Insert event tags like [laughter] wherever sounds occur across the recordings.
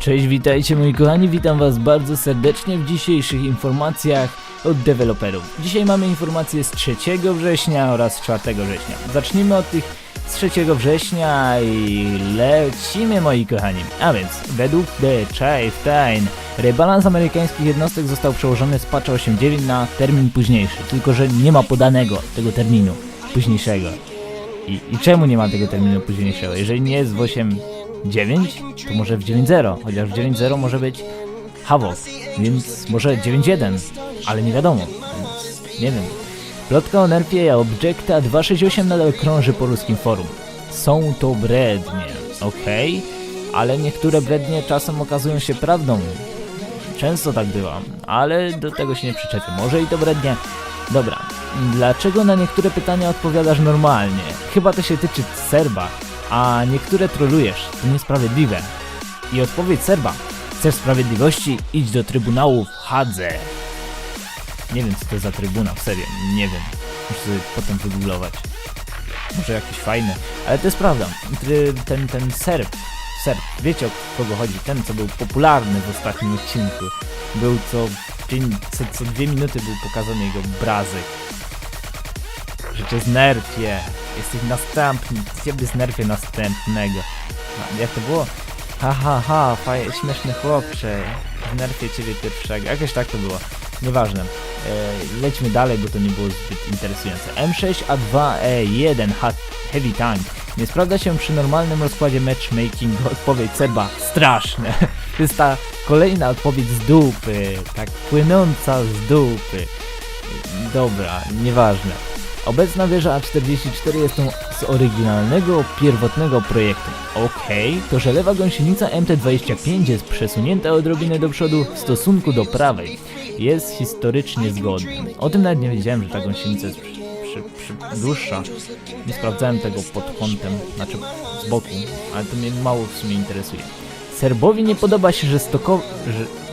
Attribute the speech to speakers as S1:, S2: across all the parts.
S1: Cześć, witajcie moi kochani, witam was bardzo serdecznie w dzisiejszych informacjach od deweloperów. Dzisiaj mamy informacje z 3 września oraz 4 września. Zacznijmy od tych z 3 września i lecimy moi kochani. A więc, według The Chieftain, rebalans amerykańskich jednostek został przełożony z patcha 8.9 na termin późniejszy, tylko że nie ma podanego tego terminu późniejszego. I, I czemu nie ma tego terminu późniejszego? Jeżeli nie jest w 8.9, to może w 9.0, chociaż w 9.0 może być Havoc, więc może 9.1, ale nie wiadomo, więc nie wiem. Plotka o nerfie Objecta 268 nadal krąży po ruskim forum. Są to brednie, okej, ale niektóre brednie czasem okazują się prawdą. Często tak bywa, ale do tego się nie przyczepię. Może i to brednie. Dobra, dlaczego na niektóre pytania odpowiadasz normalnie? Chyba to się tyczy Serba, a niektóre trolujesz. To niesprawiedliwe. I odpowiedź Serba. Chcesz sprawiedliwości? Idź do Trybunału w Hadze. Nie wiem co to za trybunał, serio, nie wiem. Muszę sobie potem wygooglować. Może jakieś fajne, ale to jest prawda. Ten, ten Serb, Serb, wiecie o kogo chodzi? Ten, co był popularny w ostatnim odcinku. Był co, dzień, co, co dwie minuty był pokazany jego obrazek. Że cię znerfie, jesteś następny, ciebie znerfie następnego. A, jak to było? Ha ha ha, faj, śmieszny chłopcze, znerfię ciebie pierwszego. Jakoś tak to było. Nieważne. E, lećmy dalej, bo to nie było zbyt interesujące. M6A2E1 ha- Heavy Tank nie sprawdza się przy normalnym rozkładzie matchmaking. Odpowiedź Serba straszne. [laughs] To jest ta kolejna odpowiedź z dupy, tak płynąca z dupy. Dobra, nieważne. Obecna wieża A44 jest tą z oryginalnego, pierwotnego projektu. Okej, to że lewa gąsienica MT25 jest przesunięta odrobinę do przodu w stosunku do prawej. Jest historycznie zgodna. O tym nawet nie wiedziałem, że ta gąsienica jest przy, przy, przy dłuższa. Nie sprawdzałem tego pod kątem, znaczy z boku, ale to mnie mało w sumie interesuje. Serbowi nie podoba się, że stokowy,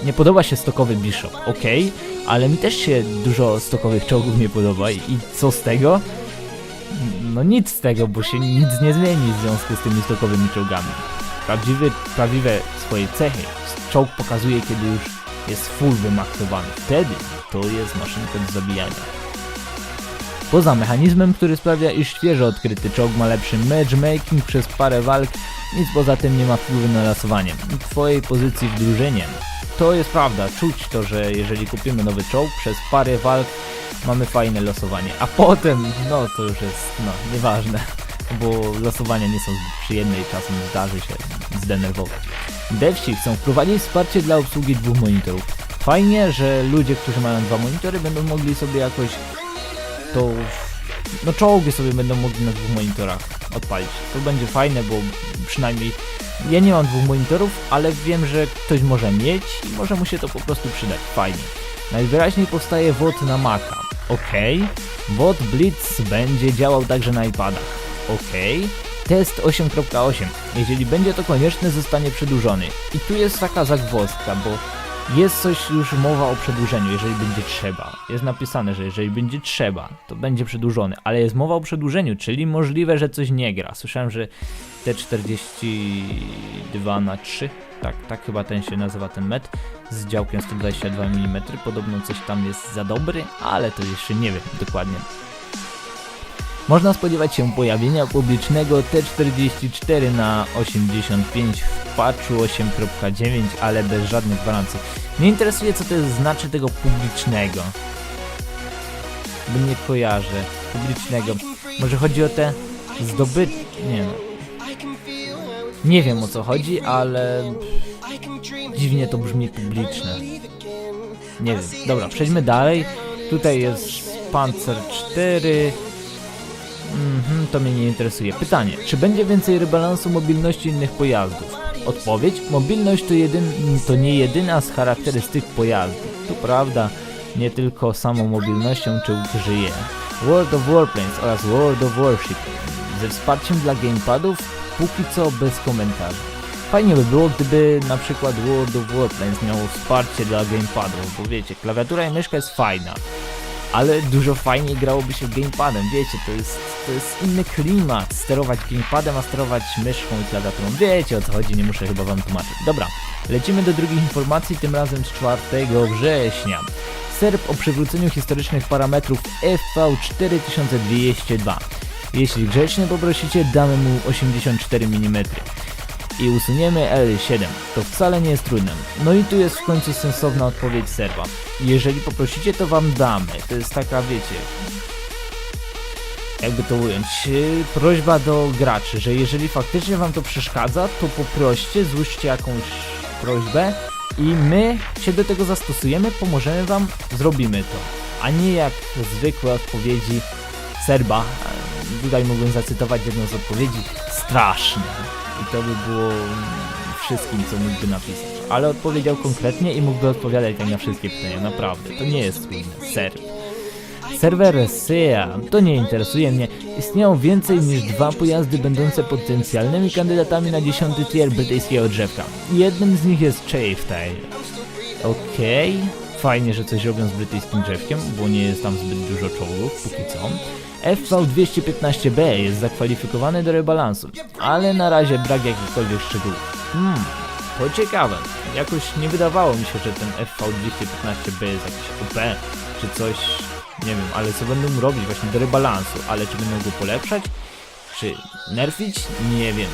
S1: nie podoba się stokowy Bishop, okej, ale mi też się dużo stokowych czołgów nie podoba i, i co z tego? No nic z tego, bo się nic nie zmieni w związku z tymi stokowymi czołgami. Prawdziwy, prawdziwe swoje cechy czołg pokazuje, kiedy już jest full wymaksowany. Wtedy to jest maszynka do zabijania. Poza mechanizmem, który sprawia, iż świeżo odkryty czołg ma lepszy matchmaking przez parę walk, nic poza tym nie ma wpływu na losowanie twojej pozycji w drużynie. To jest prawda, czuć to, że jeżeli kupimy nowy czołg, przez parę walk mamy fajne losowanie, a potem, no to już jest, no, nieważne, bo losowania nie są zbyt przyjemne i czasem zdarzy się zdenerwować. Devsi chcą wprowadzić wsparcie dla obsługi dwóch monitorów. Fajnie, że ludzie, którzy mają dwa monitory będą mogli sobie jakoś to no czołgi sobie będą mogli na dwóch monitorach odpalić. To będzie fajne, bo przynajmniej ja nie mam dwóch monitorów, ale wiem, że ktoś może mieć i może mu się to po prostu przydać. Fajnie. Najwyraźniej powstaje WOD na Maca. Ok. WOD Blitz będzie działał także na iPadach. Ok. Test 8.8. Jeżeli będzie to konieczne, zostanie przedłużony. I tu jest taka zagwozdka, bo jest coś już mowa o przedłużeniu, jeżeli będzie trzeba. Jest napisane, że jeżeli będzie trzeba, to będzie przedłużony, ale jest mowa o przedłużeniu, czyli możliwe, że coś nie gra. Słyszałem, że T42 na 3, tak, tak chyba ten się nazywa ten met, z działkiem 122 mm, podobno coś tam jest za dobry, ale to jeszcze nie wiem dokładnie. Można spodziewać się pojawienia publicznego T44 na 85 w patchu 8.9, ale bez żadnych gwarancji. Mnie interesuje co to jest znaczy tego publicznego. Bo nie kojarzę. Publicznego. Może chodzi o te zdobyt... Nie no. Nie wiem o co chodzi, ale... Dziwnie to brzmi publiczne. Nie wiem. Dobra, przejdźmy dalej. Tutaj jest Panzer 4. Mhm, to mnie nie interesuje. Pytanie, czy będzie więcej rebalansu mobilności innych pojazdów? Odpowiedź, mobilność to, jedyn, to nie jedyna z charakterystyk pojazdu. To prawda, nie tylko samą mobilnością czołg żyje. World of Warplanes oraz World of Warship ze wsparciem dla gamepadów póki co bez komentarzy. Fajnie by było, gdyby na przykład World of Warplanes miało wsparcie dla gamepadów, bo wiecie, klawiatura i myszka jest fajna, ale dużo fajniej grałoby się gamepadem, wiecie, to jest, to jest inny klimat, sterować gamepadem, a sterować myszką i klawiaturą, wiecie o co chodzi, nie muszę chyba wam tłumaczyć. Dobra, lecimy do drugich informacji, tym razem z 4 września. Serb o przywróceniu historycznych parametrów FV4202. Jeśli grzecznie poprosicie, damy mu 84 mm i usuniemy L7. To wcale nie jest trudne. No i tu jest w końcu sensowna odpowiedź serwa. Jeżeli poprosicie, to wam damy. To jest taka, wiecie, jakby to ująć, yy, prośba do graczy, że jeżeli faktycznie wam to przeszkadza, to poproście, złóżcie jakąś prośbę i my się do tego zastosujemy, pomożemy wam, zrobimy to. A nie jak zwykłe odpowiedzi Serba. E, Tutaj mógłbym zacytować jedną z odpowiedzi. Straszne. I to by było wszystkim, co mógłby napisać. Ale odpowiedział konkretnie i mógłby odpowiadać tak na wszystkie pytania. Naprawdę. To nie jest trudne. Serb. Serwer SEA, to nie interesuje mnie. Istniało więcej niż dwa pojazdy będące potencjalnymi kandydatami na 10 tier brytyjskiego drzewka. Jednym z nich jest Chafetail. Okej, fajnie, że coś robią z brytyjskim drzewkiem, bo nie jest tam zbyt dużo czołgów, póki co. FV215B jest zakwalifikowany do rebalansu, ale na razie brak jakichkolwiek szczegółów. Hmm, to ciekawe. Jakoś nie wydawało mi się, że ten FV215B jest jakiś OP, czy coś, nie wiem, ale co będą robić właśnie do rebalansu, ale czy będą go polepszać, czy nerfić? Nie wiem.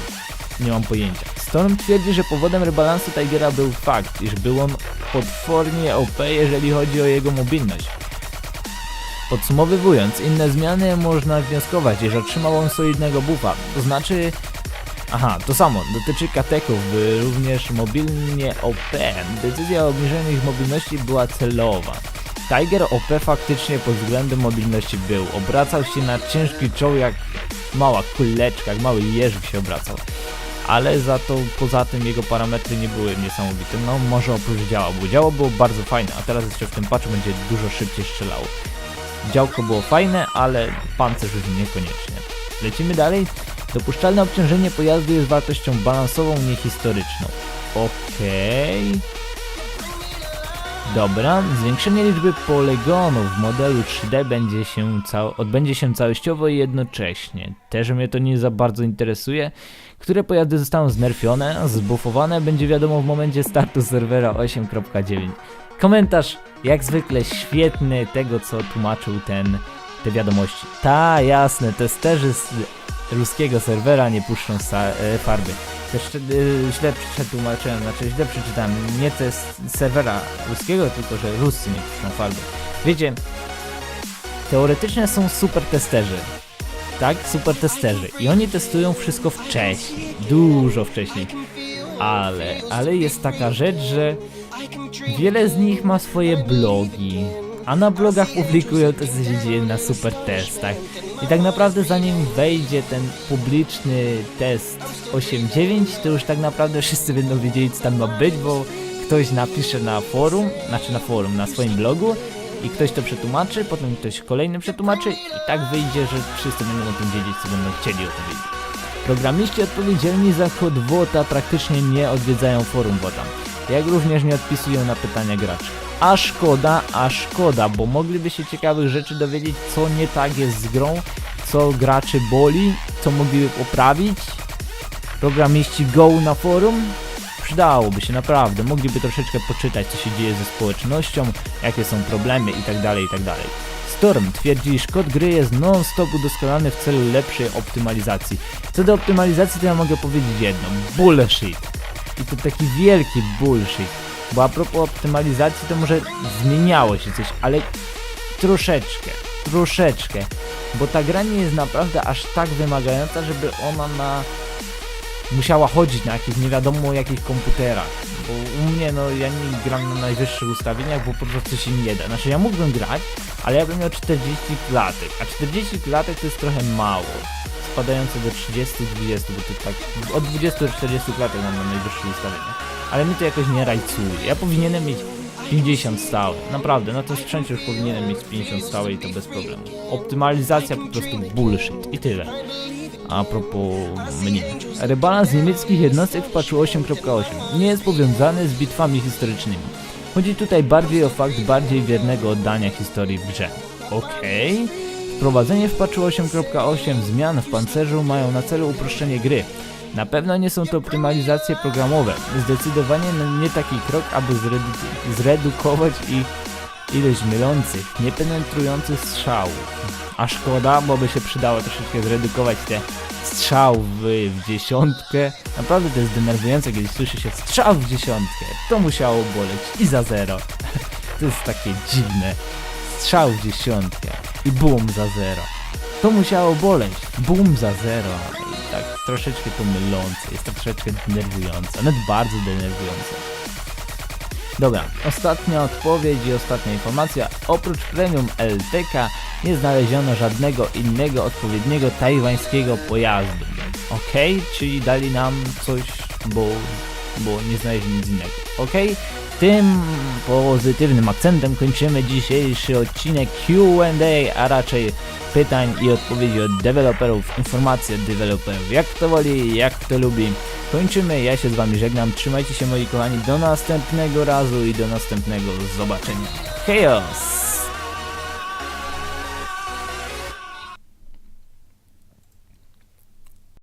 S1: Nie mam pojęcia. Storm twierdzi, że powodem rebalansu Tigera był fakt, iż był on potwornie OP, jeżeli chodzi o jego mobilność. Podsumowywując, inne zmiany można wnioskować, iż otrzymał on solidnego buffa, to znaczy... Aha, to samo, dotyczy kateków, również mobilnie OP. Decyzja o obniżeniu ich mobilności była celowa. Tiger OP faktycznie pod względem mobilności był. Obracał się na ciężki czoł jak mała kuleczka, jak mały jeżyk się obracał. Ale za to poza tym jego parametry nie były niesamowite. No może oprócz działa, bo działo było bardzo fajne, a teraz jeszcze w tym patchu będzie dużo szybciej strzelało. Działko było fajne, ale pancerz już niekoniecznie. Lecimy dalej. Dopuszczalne obciążenie pojazdu jest wartością balansową, nie historyczną. Okej. Dobra, zwiększenie liczby poligonów w modelu 3D będzie się odbędzie się całościowo i jednocześnie. Też mnie to nie za bardzo interesuje. Które pojazdy zostaną znerfione, zbufowane będzie wiadomo w momencie startu serwera 8.9. Komentarz jak zwykle świetny tego co tłumaczył ten te wiadomości. Ta, jasne, testerzy z ruskiego serwera nie puszczą e, farby. Też e, źle przetłumaczyłem, znaczy źle przeczytałem. Nie to jest serwera ruskiego, tylko że Ruscy nie puszczą farby. Wiecie, teoretycznie są super testerzy. Tak, super testerzy. I oni testują wszystko wcześniej, dużo wcześniej. Ale, ale jest taka rzecz, że wiele z nich ma swoje blogi, a na blogach publikują to, co się dzieje na super testach. I tak naprawdę zanim wejdzie ten publiczny test 8.9, to już tak naprawdę wszyscy będą wiedzieli, co tam ma być, bo ktoś napisze na forum, znaczy na forum, na swoim blogu i ktoś to przetłumaczy, potem ktoś kolejny przetłumaczy i tak wyjdzie, że wszyscy będą o tym wiedzieć, co będą chcieli o tym wiedzieć. Programiści odpowiedzialni za kod WOTA praktycznie nie odwiedzają forum WOTA, jak również nie odpisują na pytania graczy. A szkoda, a szkoda, bo mogliby się ciekawych rzeczy dowiedzieć, co nie tak jest z grą, co graczy boli, co mogliby poprawić. Programiści go na forum? Przydałoby się naprawdę, mogliby troszeczkę poczytać, co się dzieje ze społecznością, jakie są problemy itd. itd. Storm twierdzi, iż kod gry jest non-stop udoskonalany w celu lepszej optymalizacji. Co do optymalizacji, to ja mogę powiedzieć jedno. Bullshit. I to taki wielki bullshit. Bo a propos optymalizacji, to może zmieniało się coś, ale troszeczkę, troszeczkę. Bo ta gra nie jest naprawdę aż tak wymagająca, żeby ona na musiała chodzić na jakichś nie wiadomo jakich komputerach. Bo u mnie, no ja nie gram na najwyższych ustawieniach, bo po prostu się nie da. Znaczy ja mógłbym grać, ale ja bym miał 40 klatek, a 40 klatek to jest trochę mało. Spadające do 30-20, bo to tak od 20 do 40 klatek mam na najwyższych ustawieniach. Ale mi to jakoś nie rajcuje. Ja powinienem mieć 50 stałe. Naprawdę, na tym sprzęcie już powinienem mieć 50 stałe i to bez problemu. Optymalizacja po prostu bullshit i tyle. A propos mnie. Rebalans niemieckich jednostek w patchu 8.8 nie jest powiązany z bitwami historycznymi. Chodzi tutaj bardziej o fakt bardziej wiernego oddania historii w grze. Okej. Wprowadzenie w patchu 8.8 zmian w pancerzu mają na celu uproszczenie gry. Na pewno nie są to optymalizacje programowe. Zdecydowanie nie taki krok, aby zredu- zredukować ich ilość mylących, niepenetrujących strzałów. A szkoda, bo by się przydało troszeczkę zredukować te strzał w, w dziesiątkę. Naprawdę to jest denerwujące, kiedy słyszy się strzał w dziesiątkę. To musiało boleć i za zero. [laughs] To jest takie dziwne. Strzał w dziesiątkę i bum za zero. To musiało boleć. Bum za zero. I tak troszeczkę to mylące. Jest to troszeczkę denerwujące. Nawet bardzo denerwujące. Dobra, ostatnia odpowiedź i ostatnia informacja. Oprócz premium LTK nie znaleziono żadnego innego odpowiedniego tajwańskiego pojazdu. Ok, czyli dali nam coś, bo, bo nie znaleźli nic innego. Ok, tym pozytywnym akcentem kończymy dzisiejszy odcinek Q&A, a raczej pytań i odpowiedzi od deweloperów, informacje od deweloperów, jak to woli, jak to lubi. Kończymy, ja się z wami żegnam, trzymajcie się moi kochani, do następnego razu i do następnego zobaczenia. Chaos!